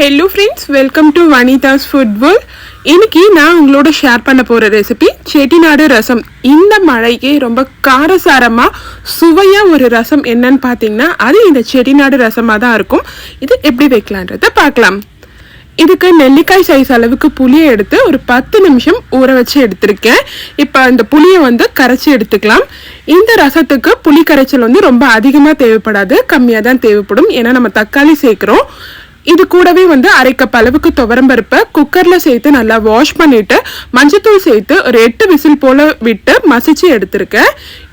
Hello friends welcome to Vanitha's food world இன்னைக்கு நான் உங்களோட ஷேர் பண்ண போகிற ரெசிபி செட்டிநாடு ரசம். இந்த மழைக்கு ரொம்ப காரசாரமாக சுவையாக ஒரு ரசம் என்னன்னு பார்த்தீங்கன்னா அது இந்த செட்டிநாடு ரசமாக தான் இருக்கும். இது எப்படி வைக்கலான்றத பார்க்கலாம். இதுக்கு நெல்லிக்காய் சைஸ் அளவுக்கு புளியை எடுத்து ஒரு பத்து நிமிஷம் ஊற வச்சு எடுத்திருக்கேன். இப்போ அந்த புளியை வந்து கரைச்சி எடுத்துக்கலாம். இந்த ரசத்துக்கு புளி கரைச்சல் வந்து ரொம்ப அதிகமாக தேவைப்படாது. கம்மியாக தான் தேவைப்படும். ஏன்னா நம்ம தக்காளி சேர்க்குறோம். இது கூடவே வந்து அரை கப் அளவுக்கு துவரம்பருப்பை குக்கரில் சேர்த்து நல்லா வாஷ் பண்ணிட்டு மஞ்சத்தூள் சேர்த்து ஒரு எட்டு விசில் போல விட்டு மசிச்சு எடுத்திருக்கேன்.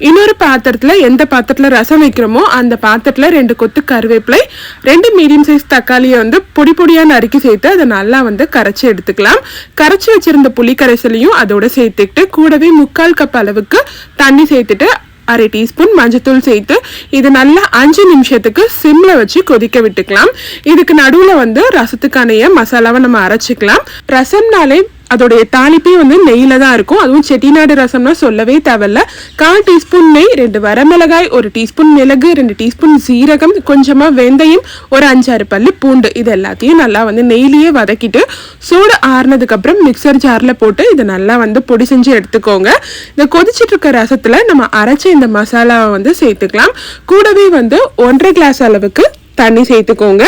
இன்னொரு பாத்திரத்தில் எந்த பாத்திரத்தில் ரசம் வைக்கிறோமோ அந்த பாத்திரத்தில் ரெண்டு கொத்து கருவேப்பிலை ரெண்டு மீடியம் சைஸ் தக்காளியை வந்து பொடி பொடியாக நறுக்கி சேர்த்து அதை நல்லா வந்து கரைச்சி எடுத்துக்கலாம். கரைச்சி வச்சிருந்த புளி கரைசலையும் அதோட சேர்த்துக்கிட்டு கூடவே முக்கால் கப் அளவுக்கு தண்ணி சேர்த்துட்டு அரை டீஸ்பூன் மஞ்சத்தூள் சேர்த்து இது நல்லா அஞ்சு நிமிஷத்துக்கு சிம்ல வச்சு கொதிக்க விட்டுக்கலாம். இதுக்கு நடுவில் வந்து ரசத்துக்கான மசாலாவை நம்ம அரைச்சிக்கலாம். ரசம்னாலே அதோடைய தாளிப்பே வந்து நெய்யில் தான் இருக்கும். அதுவும் செட்டிநாடு ரசம்னா சொல்லவே தேவையில்ல. கால் டீஸ்பூன் நெய் ரெண்டு வரமிளகாய் ஒரு டீஸ்பூன் மிளகு ரெண்டு டீஸ்பூன் சீரகம் கொஞ்சமாக வெந்தயம் ஒரு அஞ்சாறு பல்லு பூண்டு. இது எல்லாத்தையும் நல்லா வந்து நெய்லேயே வதக்கிட்டு சூடு ஆறுனதுக்கப்புறம் மிக்சர் ஜாரில் போட்டு இதை நல்லா வந்து பொடி செஞ்சு எடுத்துக்கோங்க. இந்த கொதிச்சிட்டு இருக்க ரசத்தில் நம்ம அரைச்ச இந்த மசாலாவை வந்து சேர்த்துக்கலாம். கூடவே வந்து ஒன்றரை கிளாஸ் அளவுக்கு தண்ணி சேர்த்துக்கோங்க.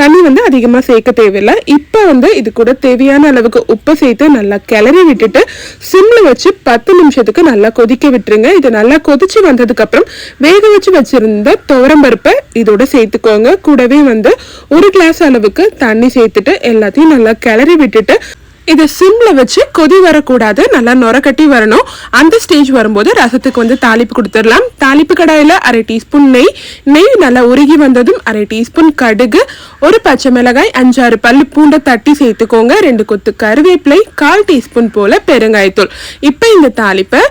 தண்ணி வந்து அதிகமாக சேர்க்க தேவையில்லை. இப்போ வந்து இது கூட தேவையான அளவுக்கு உப்பை சேர்த்து நல்லா கிளறி விட்டுட்டு சிம்மில் வச்சு பத்து நிமிஷத்துக்கு நல்லா கொதிக்க விட்டுருங்க. இது நல்லா கொதிச்சு வந்ததுக்கப்புறம் வேக வச்சு வச்சுருந்த துவரம்பருப்பை இதோட சேர்த்துக்கோங்க. கூடவே வந்து ஒரு கிளாஸ் அளவுக்கு தண்ணி சேர்த்துட்டு எல்லாத்தையும் நல்லா கிளறி விட்டுட்டு இதை சிம்ல வச்சு கொதி வரக்கூடாது. நல்லா நுரக்கட்டி கட்டி வரணும். அந்த ஸ்டேஜ் வரும்போது ரசத்துக்கு வந்து தாளிப்பு கொடுத்துடலாம். தாளிப்பு கடாயில் அரை டீஸ்பூன் நெய். நெய் நல்லா உருகி வந்ததும் அரை டீஸ்பூன் கடுகு ஒரு பச்சை மிளகாய் அஞ்சாறு பல்லு பூண்டை தட்டி சேர்த்துக்கோங்க. ரெண்டு கொத்து கருவேப்பிலை கால் டீஸ்பூன் போல பெருங்காயத்தூள். இப்போ இந்த தாளிப்பை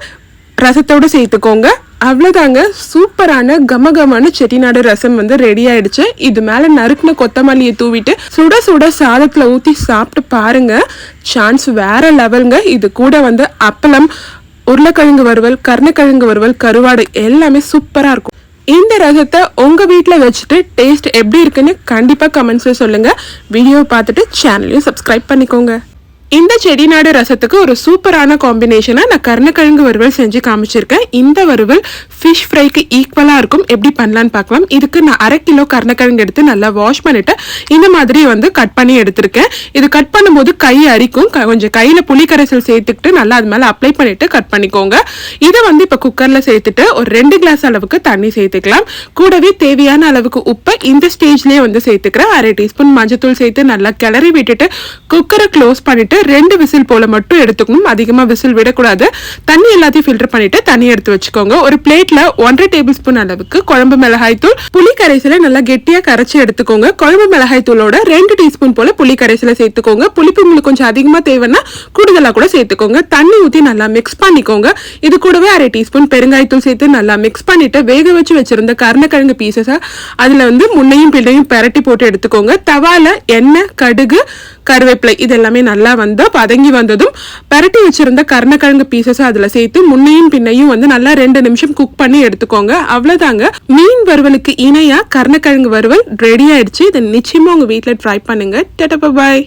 ரசத்தோடு சேர்த்துக்கோங்க. அவ்வளோதாங்க. சூப்பரான கமகமான செட்டிநாடு ரசம் வந்து ரெடி ஆயிடுச்சு. இது மேலே நறுக்குன கொத்தமல்லியை தூவிட்டு சுட சுட சாதத்தில் ஊற்றி சாப்பிட்டு பாருங்க. சான்ஸ் வேற லெவலுங்க இது கூட வந்து அப்பளம் உருளைக்கிழங்கு வறுவல் கருணக்கிழங்கு வறுவல் கருவாடு எல்லாமே சூப்பராக இருக்கும். இந்த ரசத்தை உங்கள் வீட்டில் வச்சுட்டு டேஸ்ட் எப்படி இருக்குன்னு கண்டிப்பாக கமெண்ட்ஸில் சொல்லுங்கள் வீடியோ பார்த்துட்டு சேனலையும் சப்ஸ்கிரைப் பண்ணிக்கோங்க. இந்த செடி நாடு ரசத்துக்கு ஒரு சூப்பரான காம்பினேஷனாக நான் கருணக்கிழங்கு வறுவல் செஞ்சு காமிச்சிருக்கேன். இந்த வறுவல் ஃபிஷ் ஃப்ரைக்கு ஈக்குவலாக இருக்கும். எப்படி பண்ணலான்னு பார்க்கலாம். இதுக்கு நான் அரை கிலோ கருணக்கிழங்கு எடுத்து நல்லா வாஷ் பண்ணிவிட்டு இந்த மாதிரி வந்து கட் பண்ணி எடுத்திருக்கேன். இது கட் பண்ணும்போது கை அரிக்கும். க- கொஞ்சம் கையில் புளி கரைசல் சேர்த்துக்கிட்டு நல்லா அது மேலே அப்ளை பண்ணிவிட்டு கட் பண்ணிக்கோங்க. இதை வந்து இப்போ குக்கரில் சேர்த்துட்டு ஒரு ரெண்டு கிளாஸ் அளவுக்கு தண்ணி சேர்த்துக்கலாம். கூடவே தேவையான அளவுக்கு உப்பை இந்த ஸ்டேஜ்லேயே வந்து சேர்த்துக்கிறேன். அரை டீஸ்பூன் மஞ்சத்தூள் சேர்த்து நல்லா கிளறி விட்டுட்டு குக்கரை க்ளோஸ் பண்ணிவிட்டு ரெண்டு விசில் போல மட்டும் எடுத்துக்கணும். அதிகமாக விசில் விடக்கூடாது. தண்ணி எல்லாத்தையும் ஃபில்டர் பண்ணிட்டு தண்ணி எடுத்து வச்சுக்கோங்க. ஒரு பிளேட்ல ஒன்றரை டேபிள் ஸ்பூன் அளவுக்கு குழம்பு மிளகாய் தூள். புளி கரைசலை நல்லா கெட்டியா கரைச்சி எடுத்துக்கோங்க. குழம்பு மிளகாய் தூளோட ரெண்டு டீஸ்பூன் போல புளி கரைசலை சேர்த்துக்கோங்க. புளிப்பு உங்களுக்கு கொஞ்சம் அதிகமா தேவைன்னா கூடுதலா கூட சேர்த்துக்கோங்க. தண்ணி ஊத்தி நல்லா மிக்ஸ் பண்ணிக்கோங்க. இது கூடவே அரை டீஸ்பூன் பெருங்காயத்தூள் சேர்த்து நல்லா மிக்ஸ் பண்ணிட்டு வேக வச்சு வச்சிருந்த கருணக்கிழங்கு பீசஸை அதுல வந்து முன்னையும் பிள்ளையும் பெரட்டி போட்டு எடுத்துக்கோங்க. தவால எண்ணெய் கடுகு கருவேப்பிலை இது எல்லாமே நல்லா வந்து பதங்கி வந்ததும் பரட்டி வச்சிருந்த கருணக்கிழங்கு பீசஸ் அதுல சேர்த்து முன்னையும் பின்னையும் வந்து நல்லா ரெண்டு நிமிஷம் குக் பண்ணி எடுத்துக்கோங்க. அவ்வளவுதாங்க. மீன் வறுவலுக்கு இணையா கருணக்கிழங்கு வறுவல் ரெடி ஆயிடுச்சு. இதை நிச்சயமா உங்க வீட்டில் ட்ரை பண்ணுங்க. டெட்டப்பா பாய்